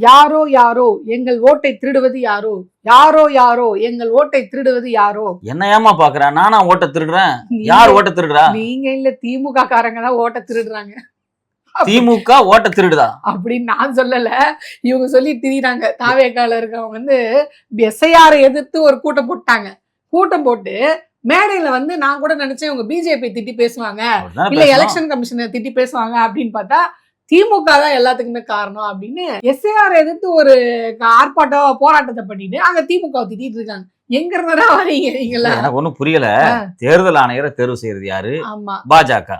யாரோ யாரோ எங்கள் ஓட்டை திருடுவது யாரோ? யாரோ யாரோ எங்கள் ஓட்டை திருடுவது யாரோ? என்ன ஏமா பாக்குறேன் நானா ஓட்ட திருடுறேன்? யார் ஓட்ட திருடுறா? நீங்க இல்ல திமுக காரங்க தான் ஓட்ட திருடுறாங்க. திமுக ஓட்ட திருடுதா? அப்படின்னு நான் சொல்லல. இவங்க சொல்லி திரிறாங்க தாவேக்கால இருக்கவங்க வந்து எஸ்ஐஆரை எதிர்த்து ஒரு கூட்டம் போட்டாங்க. கூட்டம் போட்டு மேடையில வந்து நான் கூட நினைச்சேன் இவங்க பிஜேபி திட்டி பேசுவாங்க. இல்ல. எலெக்ஷன் கமிஷனை திட்டி பேசுவாங்க அப்படின்னு பார்த்தா திமுக தான் எல்லாத்துக்குமே காரணம் அப்படின்னு எஸ்ஏஆர் எதிர்த்து ஒரு ஆர்ப்பாட்டம் போராட்டத்தை பண்ணிட்டு அங்க திமுக திட்டிட்டு இருக்காங்க. எங்க இருந்தா வரீங்க நீங்களா? எனக்கு ஒண்ணும் புரியல. தேர்தல் ஆணையரை தேர்வு செய்யறது யாரு? ஆமா. பாஜக.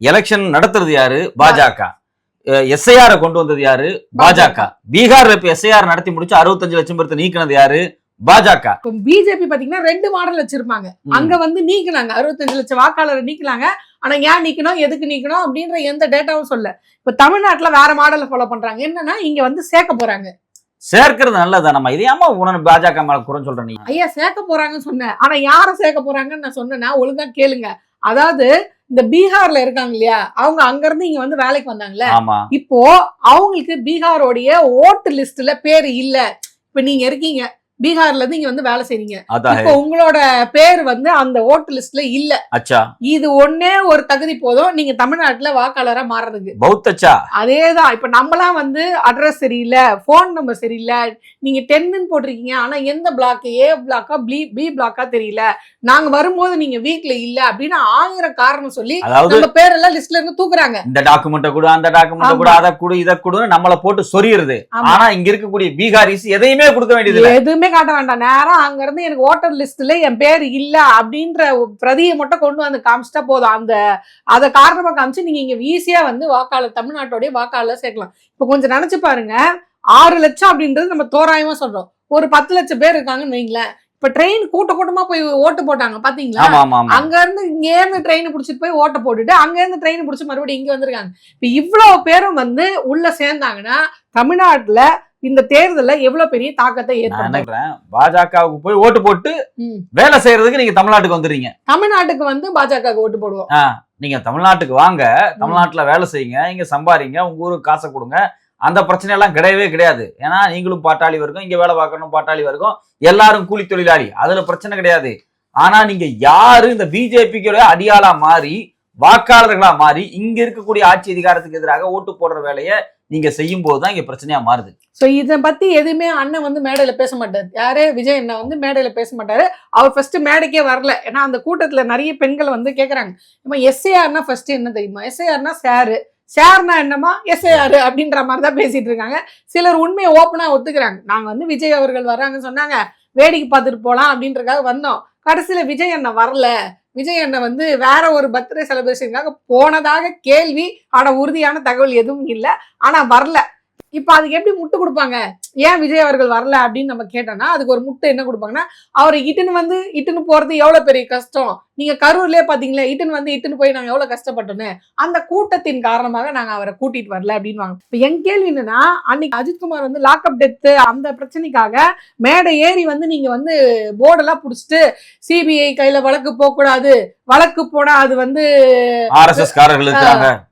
எலெக்ஷன் நடத்துறது யாரு? பாஜக. எஸ்ஐஆர் கொண்டு வந்தது யாரு? பாஜக. பீகார்ல இப்ப எஸ்ஐஆர் நடத்தி முடிச்சு அறுபத்தஞ்சு லட்சம் பேர்த்த நீக்கினது யாரு? பாஜக. இப்போ பிஜேபி பாத்தீங்கன்னா ரெண்டு மாடல் வச்சிருப்பாங்க. அங்க வந்து நீக்கினாங்க. அறுபத்தஞ்சு லட்சம் வாக்காளரை நீக்கினாங்க. ஆனா ஏன் நீக்கணும்? எதுக்கு நீக்கணும்? அப்படின்ற எந்த டேட்டாவும் சொல்ல. இப்ப தமிழ்நாட்டுல வேற மாடலை ஃபாலோ பண்றாங்க. என்னன்னா இங்க வந்து சேர்க்க போறாங்க. சேர்க்கறது நல்லதா நம்ம இதையாம உடனே பாஜக மேல குறை சொல்ற நீ? ஐயா சேர்க்க போறாங்கன்னு சொன்னேன். ஆனா யார சேர்க்க போறாங்கன்னு நான் சொன்னேன்னா ஒழுங்கா கேளுங்க. அதாவது இந்த பீகார்ல இருக்காங்க இல்லையா? அவங்க அங்க இருந்து இங்க வந்து வேலைக்கு வந்தாங்கல்ல? இப்போ அவங்களுக்கு பீகாரோடைய ஓட்டு லிஸ்ட்ல பேர் இல்ல. இப்ப நீங்க இருக்கீங்க. பீகார்ல இருந்து இங்க வந்து வேலை செய்றீங்க. இப்போ உங்களோட பேர் வந்து அந்த ஓட்டு லிஸ்ட்ல இல்ல. அச்சா. இது ஒண்ணே ஒரு தகுதி போதும். நீங்க தமிழ்நாட்டுல வாக்காளரா மாறுறதுக்கு. பௌத்தச்சா? அதேதான். இப்ப நம்மலாம் வந்து அட்ரஸ் சரியில்லை ஃபோன் நம்பர் சரியில்லை நீங்க டென்னு போட்டிருக்கீங்க. ஆனா எந்த பிளாக் ஏ பிளாக்கா பி பி பிளாக்கா தெரியல. நாங்க வரும்போது நீங்க வீட்ல இல்ல அப்படின்னு ஆயிரம் காரணம் சொல்லி நம்ம பேரெல்லாம் லிஸ்ட்ல இருந்து தூக்குறாங்க. இந்த டாக்குமெண்ட்டை கொடு அந்த டாக்குமெண்ட்டை கொடு அதை கொடு இதை கொடுன்னு நம்மள போட்டு சொரியுறது. ஆனா இங்க இருக்கக்கூடிய பீகாரிஸ் எதையுமே கொடுக்க வேண்டியது எதுவுமே காட்ட வேண்டாம். நேரா அங்க இருந்து எனக்கு ஓட்டர் லிஸ்ட்ல என் பேர் இல்ல அப்படின்ற பிரதியை மட்டும் கொண்டு வந்து காமிச்சிட்டா போதும். அந்த அதை காரணமா காமிச்சு நீங்க இங்க ஈஸியா வந்து வாக்காளர் தமிழ்நாட்டோடைய வாக்காளர் சேர்க்கலாம். இப்ப கொஞ்சம் நினைச்சு பாருங்க. ஆறு லட்சம் அப்படின்றது நம்ம தோராயமா சொல்றோம். ஒரு பத்து லட்சம் பேர் இருக்காங்கன்னு வைங்களேன். இப்ப ட்ரெயின் கூட்ட கூட்டமா போய் ஓட்டு போட்டாங்க பாத்தீங்களா? அங்க இருந்து இங்க இருந்து ட்ரெயின் புடிச்சிட்டு போய் ஓட்ட போட்டுட்டு அங்க இருந்து ட்ரெயின் புடிச்சு மறுபடியும் இங்க வந்திருக்காங்க. இப்ப இவ்வளவு பேரும் வந்து உள்ள சேர்ந்தாங்கன்னா தமிழ்நாட்டுல இந்த தேர்தல்ல எவ்வளவு பெரிய தாக்கத்தை நினைக்கிறேன் பாஜகவுக்கு போய் ஓட்டு போட்டு. வேலை செய்யறதுக்கு நீங்க தமிழ்நாட்டுக்கு வந்துடுறீங்க. தமிழ்நாட்டுக்கு வந்து பாஜக ஓட்டு போடுவோம். நீங்க தமிழ்நாட்டுக்கு வாங்க தமிழ்நாட்டுல வேலை செய்யுங்க இங்க சம்பாதிங்க உங்க ஊருக்கு காசை கொடுங்க. அந்த பிரச்சனை எல்லாம் கிடையவே கிடையாது. ஏன்னா நீங்களும் பாட்டாளி வர்க்கம் இங்க வேலை பார்க்கணும் பாட்டாளி வர்க்கம் எல்லாரும் கூலி தொழிலாளி. அதுல பிரச்சனை கிடையாது. ஆனா நீங்க யாரு? இந்த பிஜேபிக்கு அடியாளா மாறி வாக்காளர்களா மாறி இங்க இருக்கக்கூடிய ஆட்சி அதிகாரத்துக்கு எதிராக ஓட்டு போடுற வேலையை நீங்க செய்யும் போதுதான் இங்க பிரச்சனையா மாறுது. ஸோ இதை பத்தி எதுவுமே அண்ணன் வந்து மேடையில பேச மாட்டாரு. யாரே விஜய் அண்ணா வந்து மேடையில பேச மாட்டாரு. அவர் ஃபர்ஸ்ட் மேடைக்கே வரல. ஏன்னா அந்த கூட்டத்துல நிறைய பெண்கள் வந்து கேக்குறாங்க. நம்ம எஸ்ஏஆர்னா ஃபர்ஸ்ட் என்ன தெரியுமா? எஸ்ஏஆர்னா சேரு. ஷேர்னா என்னமா எஸ்ஏஆர் அப்படின்ற மாதிரி தான் பேசிட்டு இருக்காங்க. சிலர் உண்மையை ஓப்பனா ஒத்துக்கிறாங்க. நாங்க வந்து விஜய் அவர்கள் வர்றாங்கன்னு சொன்னாங்க. வேடிக்கை பார்த்துட்டு போலாம் அப்படின்றக்காக வந்தோம். கடைசியில விஜய் அண்ணன் வரல. விஜய் அண்ணன் வந்து வேற ஒரு பர்த்டே செலிப்ரேஷனுக்காக போனதாக கேள்வி ஆனால் உறுதியான தகவல் எதுவும் இல்லை. ஆனால் வரல. இப்ப அதுக்கு எப்படி முட்டு கொடுப்பாங்க? ஏன் விஜய் அவர்கள் வரல அப்படின்னு நம்ம கேட்டோம்னா அதுக்கு ஒரு முட்டை என்ன கொடுப்பாங்கன்னா அவரை இட்டுன்னு வந்து இட்டுன்னு போறது எவ்வளவு பெரிய கஷ்டம்? நீங்க கரூர்லயே பாத்தீங்களா இட்டுன்னு வந்து இட்டுன்னு போய் நாங்க எவ்வளவு கஷ்டப்பட்டோன்னு அந்த கூட்டத்தின் காரணமாக நாங்க அவரை கூட்டிட்டு வரல அப்படின்வாங்க இப்ப என் கேள்வி என்னன்னா அன்னைக்கு அஜித்குமார் வந்து லாக்அப் டெத்து அந்த பிரச்சனைக்காக மேடை ஏறி வந்து நீங்க வந்து போர்டெல்லாம் புடிச்சிட்டு சிபிஐ கையில வழக்கு போக கூடாது வழக்கு போனா அது வந்து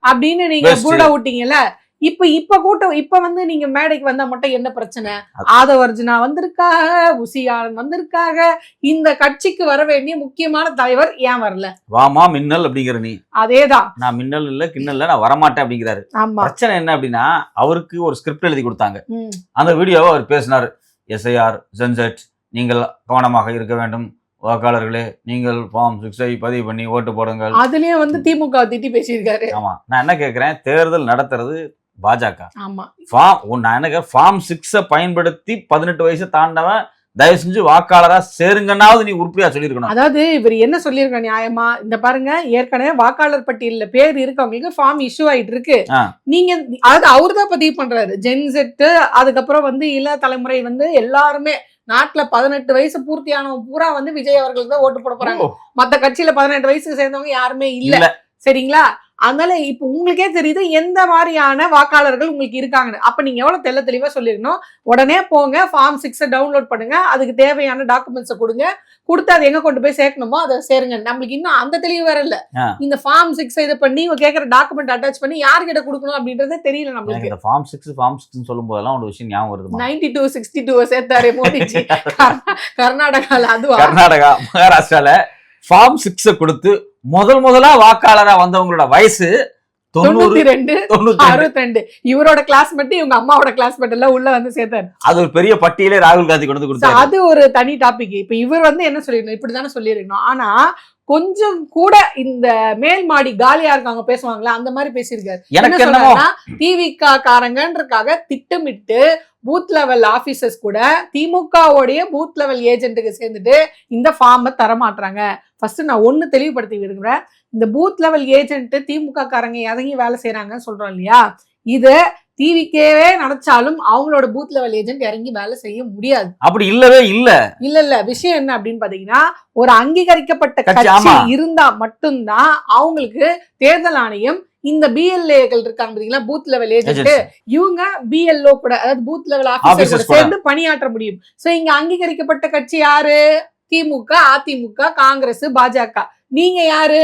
அப்படின்னு நீங்க Best. புருட விட்டீங்கல்ல இப்ப இப்ப கூட்டம் இப்ப வந்து நீங்க மேடைக்கு வந்தா மட்டும் என்ன பிரச்சனை? ஆதவர்ஜுனா வந்திருக்காக உசியாளன் வந்திருக்காக இந்த கட்சிக்கு வர வேண்டிய முக்கியமான தலைவர் ஏன் வரல? வாமா மின்னல் அப்படிங்கிற நீ. அதேதான். நான் மின்னல் இல்ல கிண்ணல் இல்ல நான் வரமாட்டேன் அப்படிங்கிறாரு. பிரச்சனை என்ன அப்படின்னா அவருக்கு ஒரு ஸ்கிரிப்ட் எழுதி கொடுத்தாங்க. அந்த வீடியோவை அவர் பேசினார். எஸ்ஐஆர் ஜென்செட் நீங்கள் கவனமாக இருக்க வேண்டும். வாக்காளர்களே நீங்கள் ஃபார்ம் சிக்ஸை பதிவு பண்ணி ஓட்டு போடுங்கள். அதுலயும் வந்து திமுக திட்டி பேசியிருக்காரு. ஆமா. நான் என்ன கேட்கிறேன் தேர்தல் நடத்துறது பாஜக. ஆமா. ஃபார்ம் நான் என்ன ஃபார்ம் சிக்ஸை பயன்படுத்தி பதினெட்டு வயசு தாண்டவன் தயவு செஞ்சு வாக்காளரா சேருங்கன்னாவது நீ உருப்படியா சொல்லியிருக்கணும். அதாவது இவர் என்ன சொல்லியிருக்க நியாயமா? இந்த பாருங்க ஏற்கனவே வாக்காளர் பட்டியல்ல பேர் இருக்கவங்களுக்கு ஃபார்ம் இஷ்யூ ஆயிட்டு இருக்கு. நீங்க அதாவது அவரு தான் பதிவு பண்றாரு. ஜென்செட்டு அதுக்கப்புறம் வந்து இள தலைமுறை வந்து எல்லாருமே நாட்டுல பதினெட்டு வயசு பூர்த்தியானவங்க பூரா வந்து விஜய் அவர்களுக்கு தான் ஓட்டு போட போறாங்க. மத்த கட்சியில பதினெட்டு வயசுக்கு சேர்ந்தவங்க யாருமே இல்ல. சரிங்களா? அதனால இப்ப உங்களுக்கே தெரியுது எந்த மாதிரியான வாக்காளர்கள் உங்களுக்கு இருக்காங்கன்னு. அப்ப நீங்க எவ்வளவு தெள்ள தெளிவா சொல்லிருக்கணும் உடனே போங்க ஃபார்ம் சிக்ஸை டவுன்லோட் பண்ணுங்க. அதுக்கு தேவையான டாக்குமெண்ட்ஸை கொடுங்க. கொடுத்து அதை எங்க கொண்டு போய் சேர்க்கணுமோ அதை சேருங்க. நம்மளுக்கு இன்னும் அந்த தெளிவு வேற இல்ல. இந்த ஃபார்ம் சிக்ஸ் இதை பண்ணி கேட்கற டாக்குமெண்ட் அட்டாச் பண்ணி யார்கிட்ட கொடுக்கணும் அப்படின்றதே தெரியல நம்மளுக்கு. இந்த ஃபார்ம் சிக்ஸ் ஃபார்ம் சிக்ஸ் சொல்லும் போதெல்லாம் ஒரு விஷயம் ஞாபகம் வருதுமா? நைன்டி டூ சிக்ஸ்டி டூ சேர்த்தாரு மோடிஜி கர்நா- கர்நாடகால அதுவா? கர்நாடகா மகாராஷ்டிரால ஃபார்ம் சிக்ஸ கொடுத்து முதல் முதலா வாக்காளரா வந்தவங்களோட வயசு தொண்ணூத்தி ரெண்டு. அறுபத்தி ரெண்டு. இவரோட கிளாஸ்மேட் இவங்க அம்மாவோட கிளாஸ்மேட் எல்லாம் உள்ள வந்து சேர்த்தாரு. அது ஒரு பெரிய பட்டியலே ராகுல் காந்தி கொண்டு கொடுத்தாரு. அது ஒரு தனி டாபிக் இப்ப இவர் வந்து என்ன சொல்லிருக்கணும் இப்படிதானே சொல்லியிருக்கணும். ஆனா கொஞ்சம் கூட இந்த மேல் மாடி காலியா இருக்காங்க பேசுவாங்களா அந்த மாதிரி பேசியிருக்காரு. எனக்கு டிவிக காரங்கன்றக்காக திட்டமிட்டு பூத் லெவல் ஆபீசர்ஸ் கூட திமுகவுடைய பூத் லெவல் ஏஜென்ட்டுக்கு சேர்ந்துட்டு இந்த ஃபார்மை தரமாட்டுறாங்க ஃபர்ஸ்ட் நான் ஒண்ணு தெளிவுபடுத்தி விரும்புறேன். இந்த பூத் லெவல் ஏஜென்ட் திமுக காரங்க இறங்கி வேலை செய்யறாங்கன்னு சொல்றோம் இல்லையா? இது டிவிக்கேவே நினைச்சாலும் அவங்களோட பூத் லெவல் ஏஜென்ட் இறங்கி வேலை செய்ய முடியாது. அப்படி இல்லவே இல்ல. இல்ல இல்ல. விஷயம் என்ன அப்படின்னு பாத்தீங்கன்னா ஒரு அங்கீகரிக்கப்பட்ட கட்சி. இருந்தா மட்டும்தான் அவங்களுக்கு தேர்தல் ஆணையம் இந்த பிஎல்ஏக்கள் இருக்காங்க பாத்தீங்களா? Booth level agent. இவங்க பிஎல்ஓ கூட அதாவது பூத் லெவல் ஆபீசர். சேர்ந்து பணியாற்ற முடியும். சோ இங்க அங்கீகரிக்கப்பட்ட கட்சி யாரு? திமுக அதிமுக காங்கிரஸ் பாஜக. நீங்க யாரு?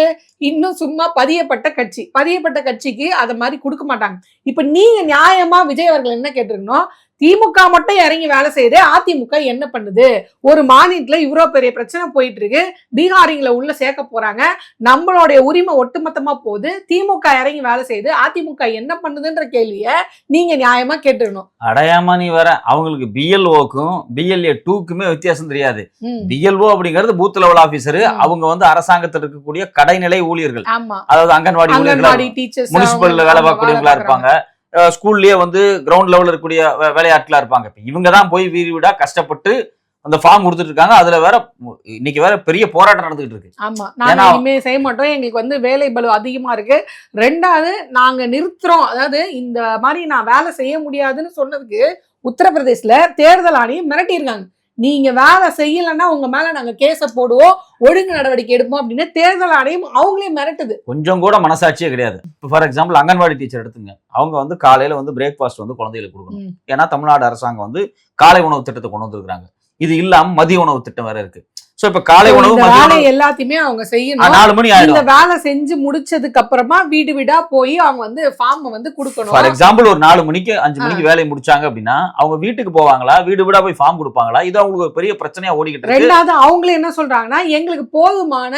இன்னும் சும்மா பதியப்பட்ட கட்சி. பதியப்பட்ட கட்சிக்கு அத மாதிரி கொடுக்க மாட்டாங்க. இப்ப நீங்க நியாயமா விஜய் அவர்கள் என்ன கேட்டிருக்கணும்? திமுக மட்டும் இறங்கி வேலை செய்யுது. அதிமுக என்ன பண்ணுது? ஒரு மாநிலத்துல இவ்வளவு பெரிய பிரச்சனை போயிட்டு இருக்கு. பீகாரிங்களை உள்ள சேர்க்க போறாங்க. நம்மளுடைய உரிமை ஒட்டுமொத்தமா போகுது. திமுக இறங்கி வேலை செய்யுது. அதிமுக என்ன பண்ணுதுன்ற கேள்விய நீங்க நியாயமா கேட்டுருக்கணும் அடையாம நீ வர அவங்களுக்கு பிஎல்ஓக்கும் பிஎல்ஏ டூக்குமே வித்தியாசம் தெரியாது. பிஎல்ஓ அப்படிங்கிறது பூத் லெவல் ஆபீசர். அவங்க வந்து அரசாங்கத்தில் இருக்கக்கூடிய கடைநிலை ஊழியர்கள். ஆமா. அதாவது அங்கன்வாடி ஊழியர்களா முனிசிபல்ல வேலை பார்க்கக்கூடியவங்களா இருப்பாங்க. ஸ்கூல்லயே வந்து கிரவுண்ட் லெவல்ல இருக்கக்கூடிய வே- வேலையாட்களா இருப்பாங்க. இப்ப இவங்க தான் போய் வீடு வீடா கஷ்டப்பட்டு அந்த ஃபார்ம் கொடுத்துட்டு இருக்காங்க அதுல வேற இன்னைக்கு வேற பெரிய போராட்டம் நடந்துகிட்டு இருக்கு. ஆமா. நாங்க இனிமே செய்ய மாட்டோம். எங்களுக்கு வந்து வேலை பளு அதிகமா இருக்கு. ரெண்டாவது நாங்க நிறுத்துறோம். அதாவது இந்த மாதிரி நான் வேலை செய்ய முடியாதுன்னு சொன்னதுக்கு உத்தரப்பிரதேசல தேர்தல் ஆணையம் மிரட்டியிருக்காங்க. நீங்க வேலை செய்யலைன்னா உங்க மேல நாங்க கேஸ போடுவோம் ஒழுங்கு நடவடிக்கை எடுப்போம் அப்படின்னு தேர்தல் ஆணையம் அவங்களே மிரட்டுது. கொஞ்சம் கூட மனசாட்சியே கிடையாது. இப்போ ஃபார் எக்ஸாம்பிள் அங்கன்வாடி டீச்சர் எடுத்துங்க. அவங்க வந்து காலையில வந்து பிரேக்ஃபாஸ்ட் வந்து குழந்தைகளுக்கு கொடுக்கணும். ஏன்னா தமிழ்நாடு அரசாங்கம் வந்து காலை உணவு திட்டத்தை கொண்டு வந்திருக்காங்க இது இல்லாம மதிய உணவு திட்டம் வேற இருக்கு. சோ இப்ப காலை உணவு இந்த வேலை எல்லாத்தையுமே அவங்க செய்யணும். நாலு மணி இந்த ஆயிடும் வேலை செஞ்சு முடிச்சதுக்கு அப்புறமா வீடு வீடா போய் அவங்க வந்து ஃபார்ம் வந்து ஃபார் கொடுக்கணும் எக்ஸாம்பிள் ஒரு நாலு மணிக்கு அஞ்சு மணிக்கு வேலையை முடிச்சாங்க அப்படின்னா அவங்க வீட்டுக்கு போவாங்களா? வீடு வீடா போய் ஃபார்ம் கொடுப்பாங்களா? இது அவங்களுக்கு ஒரு பெரிய பிரச்சனையா ஓடிக்கிட்டு இருக்கு. ரெண்டாவது அவங்களே என்ன சொல்றாங்கன்னா எங்களுக்கு போதுமான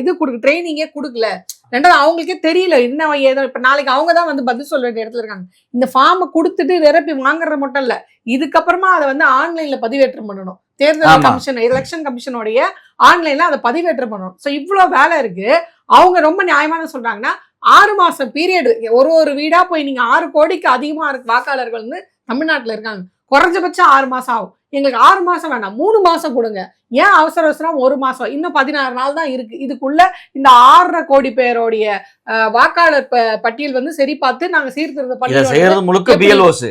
இது கொடுக்கு ட்ரைனிங்கே கொடுக்கல. ரெண்டாவது அவங்களுக்கே தெரியல என்ன ஏதோ இப்ப நாளைக்கு அவங்க தான் வந்து பதில் சொல்ல வேண்டிய இடத்துல இருக்காங்க. இந்த ஃபார்மை கொடுத்துட்டு நிரப்பி வாங்குறது மட்டும் இல்ல இதுக்கப்புறமா அதை வந்து ஆன்லைன்ல பதிவேற்றம் பண்ணணும். தேர்தல். கமிஷன் எலெக்ஷன் கமிஷனுடைய ஆன்லைன்ல அதை பதிவேற்றம் பண்ணணும். சோ இவ்வளவு வேலை இருக்கு. அவங்க ரொம்ப நியாயமான சொல்றாங்கன்னா ஆறு மாசம் பீரியட் ஒரு ஒரு வீடா போய் நீங்க ஆறு கோடிக்கு அதிகமா இருக்கு வாக்காளர்கள் வந்து தமிழ்நாட்டுல இருக்காங்க. குறைஞ்சபட்சம் ஆறு மாசம் ஆகும். எங்களுக்கு ஆறு மாசம் வேண்டாம் மூணு மாசம் கொடுங்க. ஏன் அவசர அவசரம்? ஒரு மாசம். இன்னும் பதினாறு நாள் தான் இருக்கு. இதுக்குள்ள இந்த ஆறரை கோடி பேருடைய வாக்காளர் பட்டியல் வந்து சரி பார்த்து நாங்க சீர்திருத்த பட்டியல் செய்யறது முழுக்க? பிஎல்ஓஸ்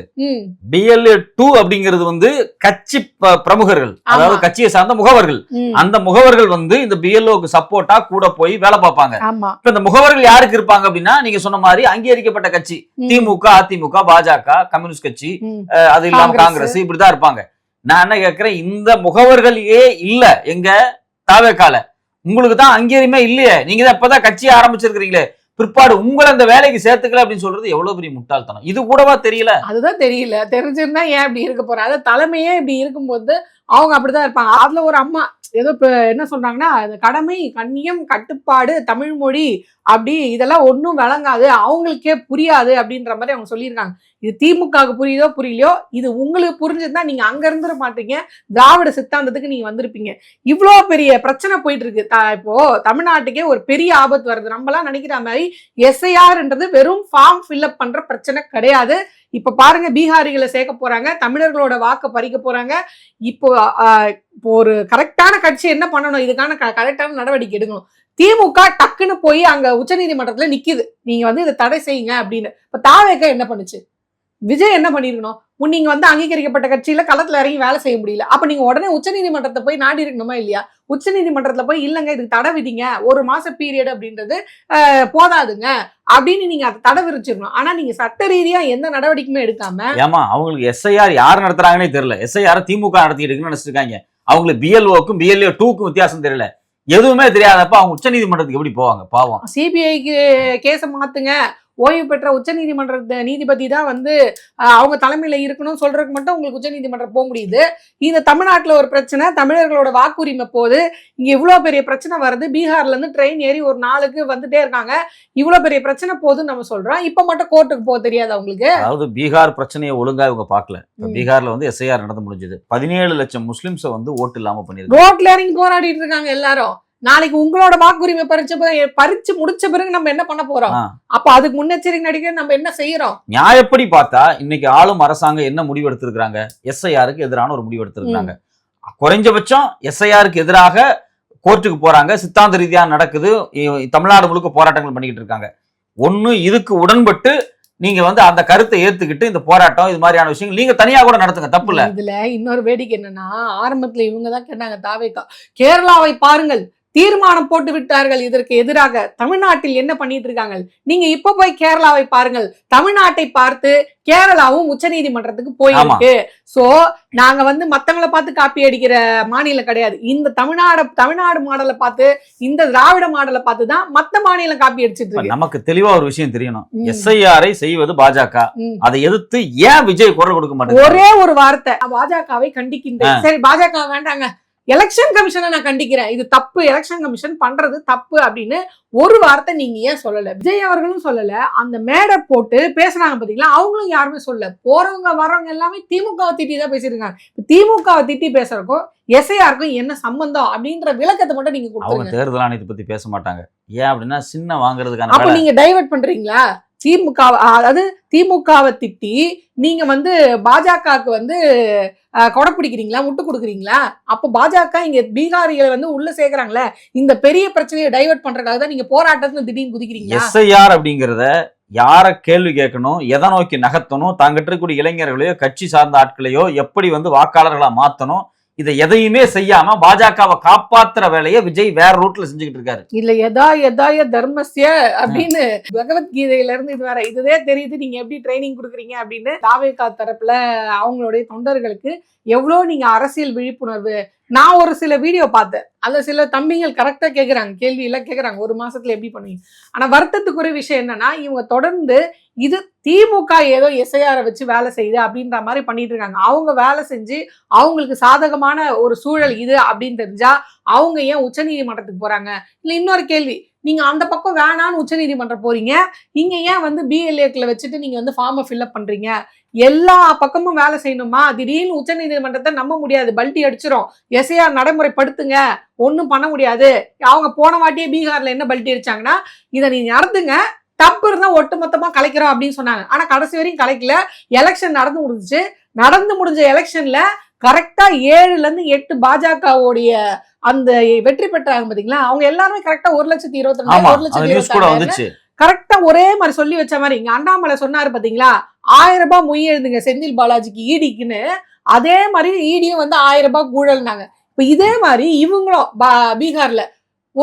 பிஎல்ஏ டூ அப்படிங்கிறது வந்து கட்சி பிரமுகர்கள். அதாவது. கட்சியை சார்ந்த முகவர்கள். அந்த முகவர்கள் வந்து இந்த பிஎல்ஓக்கு சப்போர்ட்டா கூட போய் வேலை பார்ப்பாங்க. இப்ப இந்த முகவர்கள் யாருக்கு இருப்பாங்க அப்படின்னா நீங்க சொன்ன மாதிரி அங்கீகரிக்கப்பட்ட கட்சி. திமுக அதிமுக பாஜக கம்யூனிஸ்ட் கட்சி அது இல்லாம காங்கிரஸ். காங்கிரஸ் இப்படிதான் இருப்பாங்க. நான் என்ன கேட்கிறேன் இந்த முகவர்களே இல்ல. எங்க தாவேக்கால. உங்களுக்கு தான் அங்கீகாரமே இல்லையே. நீங்க தான் இப்பதான் கட்சியை ஆரம்பிச்சிருக்கிறீங்களே. பிற்பாடு உங்களை அந்த வேலைக்கு சேர்த்துக்கல அப்படின்னு சொல்றது எவ்வளவு பெரிய முட்டாள்தனம். இது கூடவா தெரியல? அதுதான் தெரியல. தெரிஞ்சிருந்தா ஏன் இப்படி இருக்க போற? அதாவது தலைமையே இப்படி இருக்கும்போது அவங்க அப்படிதான் இருப்பாங்க. அதுல ஒரு அம்மா ஏதோ இப்ப என்ன சொல்றாங்கன்னா கடமை கண்ணியம் கட்டுப்பாடு தமிழ் மொழி அப்படி இதெல்லாம் ஒன்றும் விளங்காது. அவங்களுக்கே புரியாது அப்படின்ற மாதிரி அவங்க சொல்லியிருக்காங்க. இது திமுகவுக்கு புரியுதோ புரியலையோ இது உங்களுக்கு புரிஞ்சதுன்னா நீங்க அங்க இருந்துட மாட்டீங்க. திராவிட சித்தாந்தத்துக்கு நீங்க வந்திருப்பீங்க. இவ்வளோ பெரிய பிரச்சனை போயிட்டு இருக்கு இப்போ தமிழ்நாட்டுக்கே ஒரு பெரிய ஆபத்து வருது. நம்மலாம் நினைக்கிற மாதிரி எஸ்ஐஆர்ன்றது வெறும் ஃபார்ம் ஃபில்அப் பண்ற பிரச்சனை கிடையாது. இப்ப பாருங்க பீகாரிகளை சேர்க்க போறாங்க தமிழர்களோட வாக்க பறிக்க போறாங்க. இப்போ இப்போ ஒரு கரெக்டான கட்சி என்ன பண்ணணும்? இதுக்கான கரெக்டான நடவடிக்கை எடுக்கணும். திமுக டக்குன்னு போய் அங்க உச்சநீதிமன்றத்துல நிக்குது. நீங்க வந்து இதை தடை செய்யுங்க அப்படின்னு. இப்ப தாவேக்கா என்ன பண்ணுச்சு? விஜய் என்ன பண்ணிருக்கணும்? உன் நீங்க வந்து அங்கீகரிக்கப்பட்ட கட்சியில களத்துல இறங்கி வேலை செய்ய முடியல. அப்ப நீங்க உடனே உச்சநீதிமன்றத்தை போய் நாடி இருக்கணுமா இல்லையா? உச்சநீதிமன்றத்துல போய் இல்லங்க இதுக்கு தடை விதிங்க. ஒரு மாச பீரியட் அப்படின்றது போதாதுங்க. அப்படின்னு நீங்க அதை தடை விரிச்சிடணும் ஆனா நீங்க சட்ட ரீதியா எந்த நடவடிக்கையுமே எடுக்காம ஏமா அவங்களுக்கு எஸ்ஐஆர் யார் நடத்துறாங்கன்னே தெரியல. எஸ்ஐஆர் திமுக நடத்திட்டு இருக்குன்னு நினைச்சிருக்காங்க. அவங்களுக்கு பிஎல்ஓக்கும் பிஎல்ஏ டூக்கும் வித்தியாசம் தெரியல. எதுவுமே தெரியாதப்ப அவங்க உச்சநீதிமன்றத்துக்கு எப்படி போவாங்க? பாவம். சிபிஐக்கு கேஸை மாத்துங்க. ஓய்வு பெற்ற உச்சநீதிமன்ற நீதிபதி தான் வந்து அவங்க தலைமையில இருக்கணும்னு சொல்றதுக்கு மட்டும் உங்களுக்கு உச்சநீதிமன்றம் போக முடியுது. இந்த தமிழ்நாட்டுல ஒரு பிரச்சனை தமிழர்களோட வாக்குரிமை போகுது. இங்க இவ்வளவு பெரிய பிரச்சனை வருது. பீகார்ல இருந்து ட்ரெயின் ஏறி ஒரு நாளுக்கு வந்துட்டே இருக்காங்க. இவ்வளவு பெரிய பிரச்சனை போகுதுன்னு நம்ம சொல்றோம். இப்ப மட்டும் கோர்ட்டுக்கு போக தெரியாது அவங்களுக்கு அதாவது பீகார் பிரச்சனையை ஒழுங்கா இவங்க பார்க்கல. பீகார்ல வந்து எஸ்ஐஆர் நடந்து முடிஞ்சது. பதினேழு லட்சம் முஸ்லிம்ஸை வந்து ஓட்டு இல்லாம பண்ணிருக்கு ரோட்ல இறங்கி போராடிட்டு இருக்காங்க எல்லாரும். நாளைக்கு உங்களோட வாக்குரிமை பறிச்ச பறிச்சு முடிச்ச பிறகு நம்ம என்ன பண்ண போறோம். அப்ப அதுக்கு முன்னெச்சரிக்கை நடிக்க நம்ம என்ன செய்யறோம்? நியாயப்படி பார்த்தா இன்னைக்கு ஆளும் அரசாங்கம் என்ன முடிவு எடுத்திருக்காங்க எஸ்ஐஆருக்கு எதிரான ஒரு முடிவு எடுத்திருக்காங்க குறைஞ்சபட்சம் எஸ்ஐஆருக்கு எதிராக கோர்ட்டுக்கு போறாங்க. சித்தாந்த ரீதியா நடக்குது. தமிழ்நாடு முழுக்க போராட்டங்கள் பண்ணிக்கிட்டு இருக்காங்க. ஒண்ணு இதுக்கு உடன்பட்டு நீங்க வந்து அந்த கருத்தை ஏத்துக்கிட்டு இந்த போராட்டம் இது மாதிரியான விஷயங்கள் நீங்க தனியா கூட நடத்துங்க. தப்பு இல்ல. இதுல இன்னொரு வேடிக்கை என்னன்னா ஆரம்பத்துல இவங்க தான் கேட்டாங்க தாவேக்கா. கேரளாவை பாருங்கள். தீர்மானம் போட்டு விட்டார்கள். இதற்கு எதிராக தமிழ்நாட்டில் என்ன பண்ணிட்டு இருக்காங்க? நீங்க இப்ப போய் கேரளாவை பாருங்கள். தமிழ்நாட்டை பார்த்து கேரளாவும் உச்சநீதிமன்றத்துக்கு போயிருக்கு. சோ நாங்க வந்து மத்தவங்கள பார்த்து காப்பி அடிக்கிற மாநிலம் கிடையாது. இந்த தமிழ்நாடு தமிழ்நாடு மாடலை பார்த்து இந்த திராவிட மாடலை பார்த்து தான் மத்த மாநிலம் காப்பி அடிச்சிட்டு இருக்கு. நமக்கு தெளிவா ஒரு விஷயம் தெரியணும். எஸ்ஐஆரை செய்வது பாஜக. அதை எதிர்த்து ஏன் விஜய் குரல் கொடுக்க மாட்டேங்குது ஒரே ஒரு வார்த்தை பாஜகவை கண்டிக்கின்றேன். சரி பாஜக வேண்டாங்க. எலெக்ஷன் கமிஷனை நான் கண்டிக்கிறேன். இது தப்பு. எலெக்ஷன் கமிஷன் பண்றது தப்பு அப்படின்னு ஒரு வார்த்தை நீங்க ஏன் சொல்லல? விஜய் அவர்களும் சொல்லல. அந்த மேடை போட்டு பேசுனாங்க பாத்தீங்களா? அவங்களும் யாருமே சொல்லல. போறவங்க வர்றவங்க எல்லாமே திமுகவை திட்டி தான் பேசியிருக்காங்க. திமுகவை திட்டி பேசுறதுக்கும் எஸ்ஐஆருக்கும் என்ன சம்பந்தம் அப்படின்ற விளக்கத்தை மட்டும் நீங்க கொடுத்துருங்க. தேர்தல் ஆணையத்தை பத்தி பேச மாட்டாங்க. ஏன் அப்படின்னா சின்ன வாங்குறதுக்கான அப்ப நீங்க டைவர்ட் பண்றீங்களா? திமுக அதாவது திமுகவை திட்டி நீங்க வந்து பாஜகவுக்கு வந்து கொடை பிடிக்கிறீங்களா? முட்டு கொடுக்குறீங்களா? அப்போ பாஜக இங்க பீகாரிகளை வந்து உள்ள சேர்க்கிறாங்களே இந்த பெரிய பிரச்சனையை டைவர்ட் பண்றதுக்காக தான் நீங்க போராட்டத்துல திடீர்னு குதிக்கிறீங்க எஸ்ஐஆர் அப்படிங்கிறத யாரை கேள்வி கேட்கணும் எதை நோக்கி நகர்த்தணும் தாங்கிட்ட இருக்கக்கூடிய இளைஞர்களையோ கட்சி சார்ந்த ஆட்களையோ எப்படி வந்து வாக்காளர்களாக மாற்றணும் இதை எதையுமே செய்யாம பாஜகவை காப்பாத்துற வேலையை விஜய் வேற ரூட்ல செஞ்சுக்கிட்டு இருக்காரு. இல்ல எதா எதாய தர்மஸ்ய அப்படின்னு பகவத்கீதையில இருந்து இது வேற இதுதே தெரியுது நீங்க எப்படி ட்ரைனிங் கொடுக்குறீங்க அப்படின்னு தாவேகா தரப்புல அவங்களுடைய தொண்டர்களுக்கு எவ்வளவு நீங்க அரசியல் விழிப்புணர்வு? நான் ஒரு சில வீடியோ பார்த்தேன். அதுல சில தம்பிகள் கரெக்டா கேக்குறாங்க கேள்வி எல்லாம் கேக்குறாங்க ஒரு மாசத்துல எப்படி பண்ணுவீங்க? ஆனா வருத்தத்துக்குரிய விஷயம் என்னன்னா இவங்க தொடர்ந்து இது திமுக ஏதோ எஸ்ஐஆரை வச்சு வேலை செய்யுது அப்படின்ற மாதிரி பண்ணிட்டு இருக்காங்க. அவங்க வேலை செஞ்சு அவங்களுக்கு சாதகமான ஒரு சூழல் இது அப்படின்னு தெரிஞ்சா அவங்க ஏன் உச்சநீதிமன்றத்துக்கு போறாங்க? இல்லை இன்னொரு கேள்வி நீங்க அந்த பக்கம் வேணான்னு உச்சநீதிமன்றம் போறீங்க இங்க ஏன் வந்து பிஎல்ஏக்கில் வச்சுட்டு நீங்க வந்து ஃபார்மை ஃபில்அப் பண்றீங்க? எல்லா பக்கமும் வேலை செய்யணுமா? திடீர்னு உச்சநீதிமன்றத்தை நம்ப முடியாது பல்ட்டி அடிச்சிடும் எஸ்ஐஆர் நடைமுறைப்படுத்துங்க ஒன்றும் பண்ண முடியாது. அவங்க போன வாட்டியே பீகார்ல என்ன பல்ட்டி அடிச்சாங்கன்னா இதை நீ நடத்துங்க தப்பு இருந்தா ஒட்டுமொத்தமா கலைக்கிறோம் அப்படின்னு சொன்னாங்க. ஆனா கடைசி வரையும் கலைக்கல. எலெக்ஷன் நடந்து முடிஞ்சுச்சு. நடந்து முடிஞ்ச எலெக்ஷன்ல கரெக்டா ஏழுல இருந்து எட்டு பாஜகவுடைய அந்த வெற்றி பெற்றாங்க பாத்தீங்களா? அவங்க எல்லாருமே கரெக்டா ஒரு லட்சத்தி இருபத்தி ஆமா. ஒரு லட்சத்தி இருபத்தி கரெக்டா ஒரே மாதிரி சொல்லி வச்ச மாதிரி. இங்க அண்ணாமலை சொன்னாரு பாத்தீங்களா? ஆயிரம் ரூபாய் மொய் எழுதுங்க செந்தில் பாலாஜிக்கு ஈடிக்குன்னு அதே மாதிரி ஈடியும் வந்து ஆயிரம் ரூபாய் கூழல்னாங்க இப்ப இதே மாதிரி இவங்களும் பீகார்ல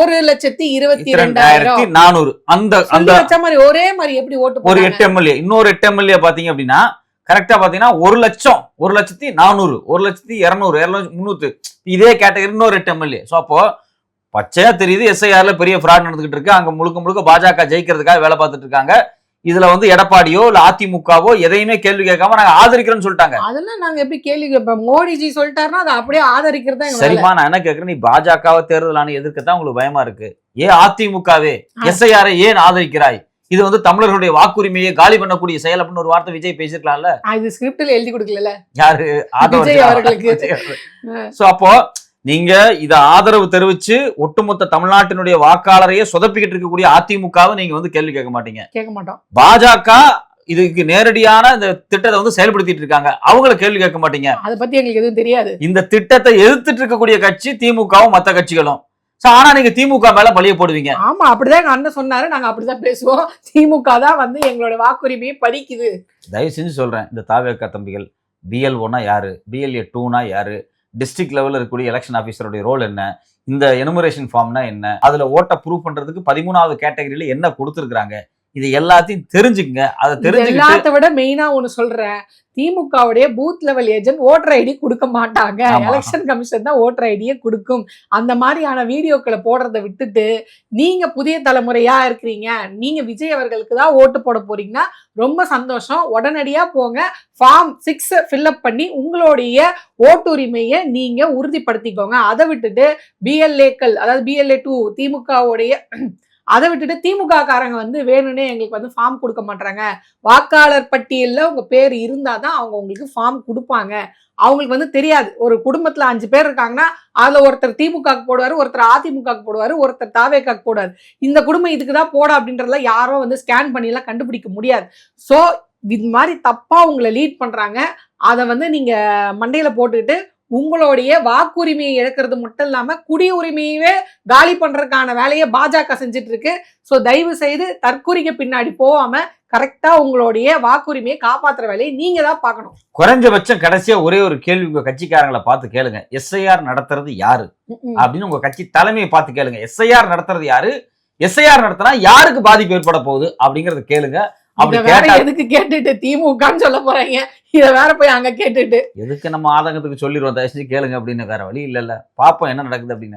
ஒரு லட்சத்தி இருபத்தி ரெண்டாயிரத்தி நானூறு. அந்த அந்த மாதிரி ஒரே மாதிரி எப்படி ஓட்டு ஒரு எட்டு எம்எல்ஏ. இன்னொரு எட்டு எம்எல்ஏ பாத்தீங்க அப்படின்னா கரெக்டா பாத்தீங்கன்னா ஒரு லட்சம் ஒரு லட்சத்தி நானூறு ஒரு லட்சத்தி இருநூறு இருநூறு முந்நூத்து இதே கேட்டகரி இன்னொரு எட்டு எம்எல்ஏ. ஸோ அப்போ பச்சையா தெரியுது எஸ்ஐஆர்ல பெரிய ஃப்ராட் நடந்துகிட்டு இருக்கு. அங்க முழுக்க முழுக்க பாஜக ஜெயிக்கிறதுக்காக வேலை பார்த்துட்டு இருக்காங்க. இதுல வந்து எடப்பாடியோ இல்ல அதிமுகவோ எதையுமே கேள்வி கேட்காம நாங்க ஆதரிக்கிறோம்னு சொல்லிட்டாங்க. அதெல்லாம் நாங்க எப்படி கேள்வி கேட்போம்? மோடிஜி சொல்லிட்டாருன்னா அதை அப்படியே ஆதரிக்கிறதா. சரிம்மா நான் என்ன கேக்குறேன் நீ பாஜகவை தேர்தல் ஆணையம் எதிர்க்கத்தான் உங்களுக்கு பயமா இருக்கு. ஏன் அதிமுகவே. எஸ்ஐஆரை ஏன் ஆதரிக்கிறாய்? இது வந்து தமிழர்களுடைய வாக்குரிமையை காலி பண்ணக்கூடிய செயல் அப்படின்னு ஒரு வார்த்தை விஜய் பேசியிருக்கலாம்ல. ஆ, இது ஸ்கிரிப்ட்ல எழுதி கொடுக்கல யாரு? சோ அப்போ நீங்க இத ஆதரவு தெரிவிச்சு ஒட்டுமொத்த தமிழ்நாட்டினுடைய வாக்காளரையே சொதப்பிக்கிட்டு இருக்கக்கூடிய அதிமுகவை நீங்க வந்து கேள்வி கேட்க மாட்டீங்க. கேட்க மாட்டோம். பாஜக இதுக்கு நேரடியான இந்த திட்டத்தை வந்து செயல்படுத்திட்டு இருக்காங்க. அவங்கள கேள்வி கேட்க மாட்டீங்க. அதை பத்தி எங்களுக்கு எதுவும் தெரியாது. இந்த திட்டத்தை எதிர்த்துட்டு இருக்கக்கூடிய கட்சி திமுகவும் மத்த கட்சிகளும். ஆனா நீங்க திமுக மேல பழிய போடுவீங்க. ஆமா அப்படிதான் எங்க அண்ணன் சொன்னாரு. நாங்க அப்படிதான் பேசுவோம். திமுக தான் வந்து எங்களோட வாக்குரிமையை பறிக்குது. தயவு செஞ்சு சொல்றேன். இந்த தாவேக்கா தம்பிகள் பிஎல்ஓனா யாரு? பிஎல்ஏ டூனா யாரு? டிஸ்ட்ரிக்ட் லெவலில் இருக்கக்கூடிய எலெக்ஷன் ஆஃபீஸருடைய ரோல் என்ன? இந்த எனுமரேஷன் ஃபார்ம்னா என்ன? அதில் ஓட்டை ப்ரூவ் பண்ணுறதுக்கு பதிமூணாவது கேட்டகரியில் என்ன கொடுத்துருக்குறாங்க? இது எல்லாத்தையும் தெரிஞ்சுக்கங்க. அதை தெரிஞ்சுக்கிட்டு எல்லாத்த விட மெயினா ஒண்ணு சொல்றேன். திமுகவுடைய booth level agent voter ID கொடுக்க மாட்டாங்க. எலெக்ஷன் கமிஷன் தான் ஓட்டர் ஐடியே கொடுக்கும். அந்த மாதிரியான வீடியோக்களை போடுறத விட்டுட்டு நீங்க புதிய தலைமுறையா இருக்கிறீங்க. நீங்க விஜய் அவர்களுக்கு தான் ஓட்டு போட போறீங்கன்னா ரொம்ப சந்தோஷம். உடனடியா போங்க. ஃபார்ம் சிக்ஸ் ஃபில்அப் பண்ணி உங்களுடைய ஓட்டுரிமையை நீங்க உறுதிப்படுத்திக்கோங்க. அதை விட்டுட்டு பிஎல்ஏக்கள் அதாவது பிஎல்ஏ டூ திமுகவுடைய அதை விட்டுட்டு திமுக காரங்க வந்து வேணும்னே எங்களுக்கு வந்து ஃபார்ம் கொடுக்க மாட்டாங்க வாக்காளர் பட்டியலில் உங்கள் பேர் இருந்தால் தான் அவங்க உங்களுக்கு ஃபார்ம் கொடுப்பாங்க. அவங்களுக்கு வந்து தெரியாது. ஒரு குடும்பத்தில் அஞ்சு பேர் இருக்காங்கன்னா அதில் ஒருத்தர் திமுக போடுவார் ஒருத்தர் அதிமுக போடுவார் ஒருத்தர் தாவேக்காக்கு போடுவார். இந்த குடும்பம் இதுக்கு தான் போட அப்படின்றதுல யாரும் வந்து ஸ்கேன் பண்ணிலாம் கண்டுபிடிக்க முடியாது. ஸோ இது மாதிரி தப்பாக உங்களை லீட் பண்ணுறாங்க அதை வந்து நீங்கள் மண்டையில் போட்டுக்கிட்டு உங்களுடைய வாக்குரிமையை இழக்கிறது மட்டும் இல்லாம குடி உரிமையவே காலி பண்றதுக்கான வேலையை பாஜக செஞ்சுட்டு இருக்கு ஸோ தயவு செய்து தற்கொலைக்கு பின்னாடி போகாம கரெக்டா உங்களுடைய வாக்குரிமையை காப்பாத்துற வேலையை நீங்க தான் பார்க்கணும். குறைஞ்சபட்சம் கடைசியா ஒரே ஒரு கேள்வி உங்க கட்சிக்காரங்களை பார்த்து கேளுங்க. எஸ்ஐஆர் நடத்துறது யாரு. அப்படின்னு உங்க கட்சி தலைமையை பார்த்து கேளுங்க. எஸ்ஐஆர் நடத்துறது யாரு? எஸ்ஐஆர் நடத்தினா யாருக்கு பாதிப்பு ஏற்பட போகுது அப்படிங்கறத கேளுங்க. அப்படி வேற எதுக்கு கேட்டுட்டு திமுகன்னு சொல்ல போறீங்க? இத வேற போய் அங்க கேட்டுட்டு. எதுக்கு நம்ம ஆதங்கத்துக்கு சொல்லிடுவோம்? தயவு செஞ்சு கேளுங்க அப்படின்னு வேற வழி இல்ல இல்ல பாப்போம் என்ன நடக்குது அப்படின்னு.